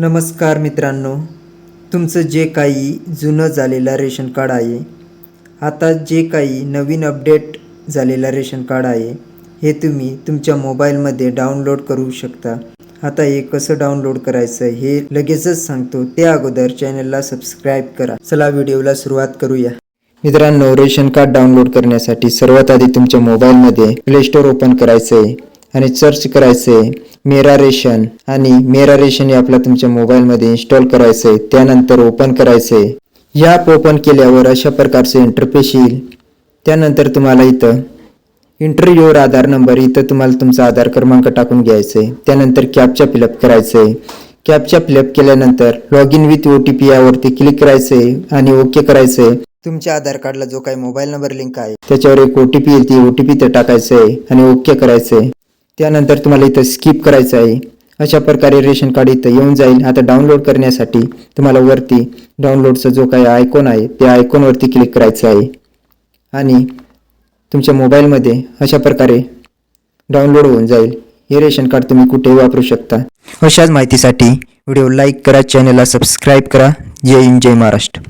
नमस्कार मित्रांनो तुमचं जे काही जुनं झालेलं रेशन कार्ड आहे आता जे काही नवीन अपडेट झालेलं रेशन कार्ड आहे हे तुम्ही तुमच्या मोबाईलमध्ये डाउनलोड करू शकता. आता हे कसं डाउनलोड करायचं हे लगेचच सांगतो. त्या अगोदर चॅनलला सबस्क्राईब करा. चला व्हिडिओला सुरुवात करूया. मित्रांनो रेशन कार्ड डाउनलोड करण्यासाठी सर्वात आधी तुमच्या मोबाईलमध्ये प्ले स्टोअर ओपन करायचं आहे आणि सर्च करायचं आहे मेरा रेशन आणि मेरा रेशन हे आपला तुमच्या मोबाईलमध्ये इन्स्टॉल करायचं आहे त्यानंतर ओपन करायचं आहे या ॲप ओपन केल्यावर अशा प्रकारचे इंटरफेस येईल. त्यानंतर तुम्हाला इथं इंटरव्ह्यूवर आधार नंबर इथं तुम्हाला तुमचा आधार क्रमांक टाकून घ्यायचा आहे त्यानंतर कॅपचा फिलअप करायचं आहे कॅपचा फिलअप केल्यानंतर log in with O T P यावरती क्लिक करायचं आहे आणि ओके करायचं आहे तुमच्या आधार कार्डला जो काही मोबाईल नंबर लिंक आहे त्याच्यावर एक ओ टी पी येईल ती ओ टी पी ते टाकायचं आहे आणि ओके करायचं आहे त्यानंतर तुम्हाला इथं स्किप करायचं आहे. अशा प्रकारे रेशन कार्ड इथं येऊन जाईल. आता डाउनलोड करण्यासाठी तुम्हाला वरती डाउनलोडचा जो काही आयकॉन आहे त्या आयकॉनवरती क्लिक करायचं आहे. आणि तुमच्या मोबाईलमध्ये अशा प्रकारे डाउनलोड होऊन जाईल. हे रेशन कार्ड तुम्ही कुठेही वापरू शकता. अशाच माहितीसाठी व्हिडिओ लाईक करा चॅनलला सबस्क्राईब करा. जय हिंद जय महाराष्ट्र.